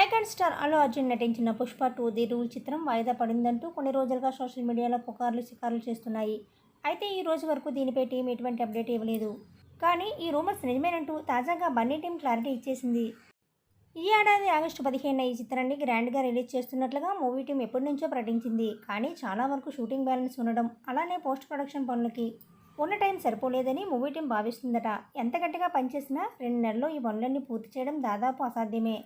Icon star Allu Arjun నటించిన Pushpa two the rule చిత్రం వాయిదా పడిందంటూ కొన్ని రోజులుగా సోషల్ మీడియాలో పుకార్లు షికార్లు చేస్తున్నాయి. అయితే ఈ రోజు వరకు దీనిపై టీం ఎటువంటి అప్డేట్ ఇవ్వలేదు. కానీ ఈ రూమర్స్ నిజమేనంటూ తాజాగా బన్నీ టీం క్లారిటీ ఇచ్చేసింది. ఈ ఏడాది ఆగస్టు పదిహేనున ఈ చిత్రాన్ని గ్రాండ్గా రిలీజ్ చేస్తున్నట్లుగా మూవీ టీం ఎప్పటి నుంచో ప్రకటించింది. కానీ చాలా వరకు షూటింగ్ బ్యాలెన్స్ ఉండడం అలానే పోస్ట్ ప్రొడక్షన్ పనులకి ఉన్న టైం సరిపోలేదని మూవీ టీం భావిస్తుందట. ఎంత గట్టిగా పనిచేసినా రెండు నెలల్లో ఈ పనులన్నీ పూర్తి చేయడం దాదాపు అసాధ్యమే.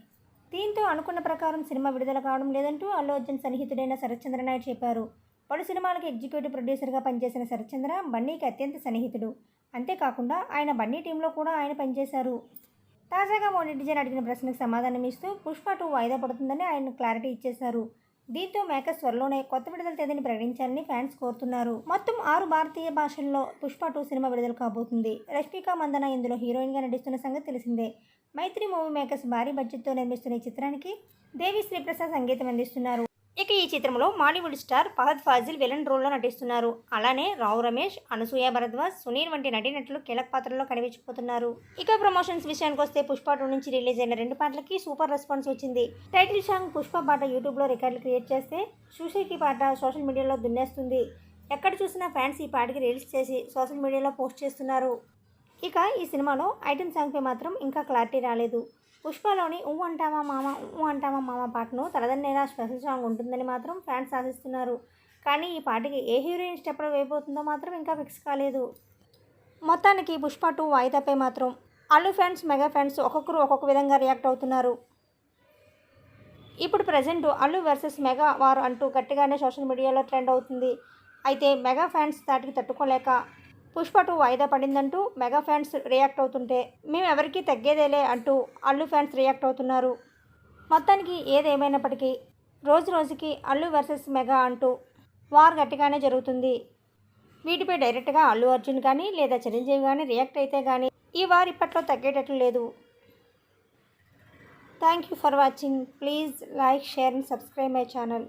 దీంతో అనుకున్న ప్రకారం సినిమా విడుదల కావడం లేదంటూ అల్లు అర్జున్ సన్నిహితుడైన శరత్చంద్ర నాయుడు చెప్పారు. పలు సినిమాలకు ఎగ్జిక్యూటివ్ ప్రొడ్యూసర్గా పనిచేసిన శరత్చంద్ర బన్నీకి అత్యంత సన్నిహితుడు. అంతేకాకుండా ఆయన బన్నీ టీంలో కూడా ఆయన పనిచేశారు. తాజాగా ఓ నెటిజన్ అడిగిన ప్రశ్నకు సమాధానం ఇస్తూ పుష్ప టూ వాయిదా పడుతుందని ఆయన క్లారిటీ ఇచ్చేశారు. దీంతో మేకర్స్ త్వరలోనే కొత్త విడుదల తేదీని ప్రకటించాలని ఫ్యాన్స్ కోరుతున్నారు. మొత్తం ఆరు భారతీయ భాషల్లో పుష్ప టూ సినిమా విడుదల కాబోతుంది. రష్మిక మందన ఇందులో హీరోయిన్గా నటిస్తున్న సంగతి తెలిసిందే. మైత్రి మూవీ మేకర్స్ భారీ బడ్జెట్తో నిర్మిస్తున్న ఈ చిత్రానికి దేవి శ్రీప్రసాద్ సంగీతం అందిస్తున్నారు. ఇక ఈ చిత్రంలో Mollywood star Fahadh Faasil villain రోల్లో నటిస్తున్నారు. అలానే రావు రమేష్ అనసూయ భరద్వాజ్ సునీల్ వంటి నటీనటులు కీలక పాత్రల్లో కనిపించిపోతున్నారు ఇక ప్రమోషన్స్ విషయానికి వస్తే పుష్ప టూ నుంచి రిలీజ్ అయిన రెండు పాటలకి సూపర్ రెస్పాన్స్ వచ్చింది. టైటిల్ సాంగ్ పుష్ప పాట యూట్యూబ్లో రికార్డులు క్రియేట్ చేస్తే సుషేకి పాట సోషల్ మీడియాలో దున్నేస్తుంది. ఎక్కడ చూసినా ఫ్యాన్స్ ఈ పాటకి రీల్స్ చేసి సోషల్ మీడియాలో పోస్ట్ చేస్తున్నారు. ఇక ఈ సినిమాలో ఐటెం సాంగ్పై మాత్రం ఇంకా క్లారిటీ రాలేదు. పుష్పలోని ఊ అంటావా మామ ఊ అంటావా మామ పాటను తలదన్నేలా స్పెషల్ సాంగ్ ఉంటుందని మాత్రం ఫ్యాన్స్ ఆశిస్తున్నారు. కానీ ఈ పాటకి ఏ హీరోయిన్ స్టెప్లో వేయబోతుందో మాత్రం ఇంకా ఫిక్స్ కాలేదు. మొత్తానికి పుష్ప టూ వాయిదాపై మాత్రం అల్లు ఫ్యాన్స్ మెగా ఫ్యాన్స్ ఒక్కొక్కరు ఒక్కొక్క విధంగా రియాక్ట్ అవుతున్నారు. ఇప్పుడు ప్రజెంట్ అల్లు వర్సెస్ మెగా వారు అంటూ గట్టిగానే సోషల్ మీడియాలో ట్రెండ్ అవుతుంది. అయితే మెగా ఫ్యాన్స్ దాటికి తట్టుకోలేక పుష్ప టూ వాయిదా పడిందంటూ మెగా ఫ్యాన్స్ రియాక్ట్ అవుతుంటే మేము ఎవరికీ తగ్గేదేలే అంటూ అల్లు ఫ్యాన్స్ రియాక్ట్ అవుతున్నారు. మొత్తానికి ఏదేమైనప్పటికీ రోజు రోజుకి అల్లు వర్సెస్ మెగా అంటూ వార్ గట్టిగానే జరుగుతుంది. వీటిపై డైరెక్ట్గా అల్లు అర్జున్ కానీ లేదా చిరంజీవి కానీ రియాక్ట్ అయితే కానీ ఈ వార్ ఇప్పట్లో తగ్గేటట్లు లేదు. Thank you for watching. Please like share and subscribe my channel.